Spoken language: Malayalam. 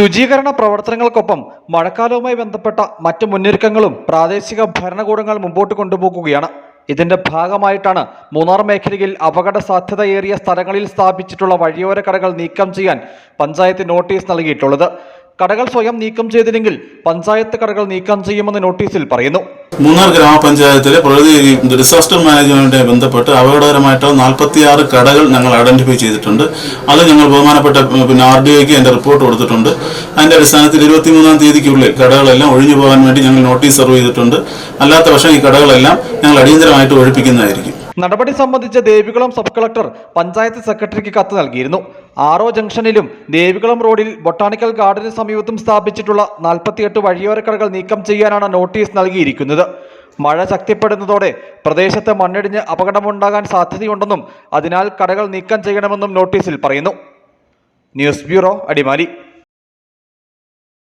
ശുചീകരണ പ്രവർത്തനങ്ങൾക്കൊപ്പം മഴക്കാലവുമായി ബന്ധപ്പെട്ട മറ്റ് മുന്നൊരുക്കങ്ങളും പ്രാദേശിക ഭരണകൂടങ്ങൾ മുമ്പോട്ട് കൊണ്ടുപോകുകയാണ്. ഇതിന്റെ ഭാഗമായിട്ടാണ് മൂന്നാർ മേഖലയിൽ അപകട സാധ്യതയേറിയ സ്ഥലങ്ങളിൽ സ്ഥാപിച്ചിട്ടുള്ള വഴിയോര കടകൾ നീക്കം ചെയ്യാൻ പഞ്ചായത്ത് നോട്ടീസ് നൽകിയിട്ടുള്ളത്. കടകൾ സ്വയം നീക്കം ചെയ്തില്ലെങ്കിൽ പഞ്ചായത്ത് കടകൾ നീക്കം ചെയ്യുമെന്ന് നോട്ടീസിൽ പറയുന്നു. മൂന്നാർ ഗ്രാമപഞ്ചായത്തിലെ പ്രകൃതി ഡിസാസ്റ്റർ മാനേജ്മെന്റുമായി ബന്ധപ്പെട്ട് അപകടകരമായിട്ട് നാൽപ്പത്തിയാറ് കടകൾ ഞങ്ങൾ ഐഡന്റിഫൈ ചെയ്തിട്ടുണ്ട്. അത് ഞങ്ങൾ ബഹുമാനപ്പെട്ട പിന്നെ ആർ ഡി ഐക്ക് എന്റെ റിപ്പോർട്ട് കൊടുത്തിട്ടുണ്ട്. അതിന്റെ അടിസ്ഥാനത്തിൽ ഇരുപത്തിമൂന്നാം തീയതിക്കുള്ളിൽ കടകളെല്ലാം ഒഴിഞ്ഞു പോകാൻ വേണ്ടി ഞങ്ങൾ നോട്ടീസ് സെർവ് ചെയ്തിട്ടുണ്ട്. അല്ലാത്ത പക്ഷേ ഈ കടകളെല്ലാം ഞങ്ങൾ അടിയന്തരമായിട്ട് ഒഴിപ്പിക്കുന്നതായിരിക്കും. നടപടി സംബന്ധിച്ച് ദേവികുളം സബ് കളക്ടർ പഞ്ചായത്ത് സെക്രട്ടറിക്ക് കത്ത് നൽകിയിരുന്നു. ആറോ ജംഗ്ഷനിലും ദേവികുളം റോഡിൽ ബൊട്ടാണിക്കൽ ഗാർഡന് സമീപത്തും സ്ഥാപിച്ചിട്ടുള്ള നാൽപ്പത്തിയെട്ട് വഴിയോരക്കടകൾ നീക്കം ചെയ്യാനാണ് നോട്ടീസ് നൽകിയിരിക്കുന്നത്. മഴ ശക്തിപ്പെടുന്നതോടെ പ്രദേശത്ത് മണ്ണിടിഞ്ഞ് അപകടമുണ്ടാകാൻ സാധ്യതയുണ്ടെന്നും അതിനാൽ കടകൾ നീക്കം ചെയ്യണമെന്നും നോട്ടീസിൽ പറയുന്നു. News bureau Adimali.